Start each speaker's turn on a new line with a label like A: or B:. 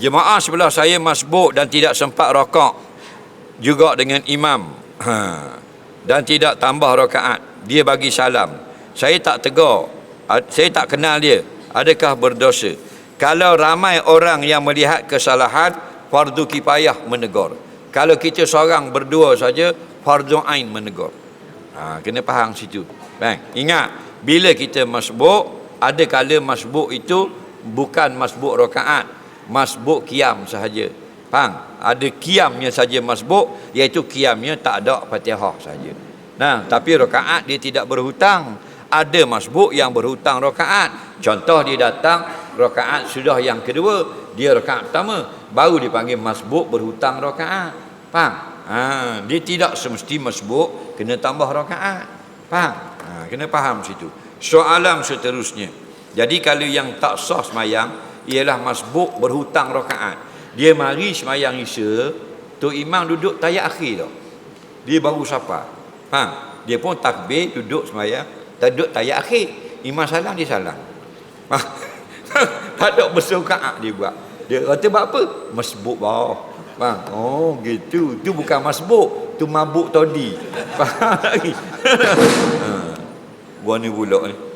A: Jemaah sebelah saya masbuk dan tidak sempat rokok juga dengan imam. Ha. Dan tidak tambah rakaat. Dia bagi salam. Saya tak tegur. Saya tak kenal dia. Adakah berdosa? Kalau ramai orang yang melihat kesalahan, fardu kifayah menegur. Kalau kita seorang berdua saja, fardu ain menegur. Ha, kena faham situ. Bang, ingat bila kita masbuk, ada kala masbuk itu bukan masbuk rakaat, masbuk kiam sahaja. Faham? Ada kiamnya saja masbuk, iaitu kiamnya tak ada Fatihah saja. Nah, tapi rakaat dia tidak berhutang. Ada masbuk yang berhutang rakaat. Contoh dia datang rakaat sudah yang kedua, dia rakaat pertama, baru dipanggil masbuk berhutang rakaat. Faham? Ha, dia tidak semesti masbuk kena tambah rakaat. Faham? Ha, kena faham situ. Soalan seterusnya. Jadi kalau yang tak sah semayang ialah masbuk berhutang rakaat. Dia mari semayang isya, tu imam duduk tayak akhir tau. Dia baru sapa. Ha, dia pun takbir duduk semayang, duduk tayak akhir. Imam salam dia salam. Ha, tak ada bersukaat dia buat. Dia kata buat apa? Masbuk bawah. Bang, oh gitu. Tu bukan masbuk, tu mabuk todi. Faham lagi? ha. Gua ni pula ni.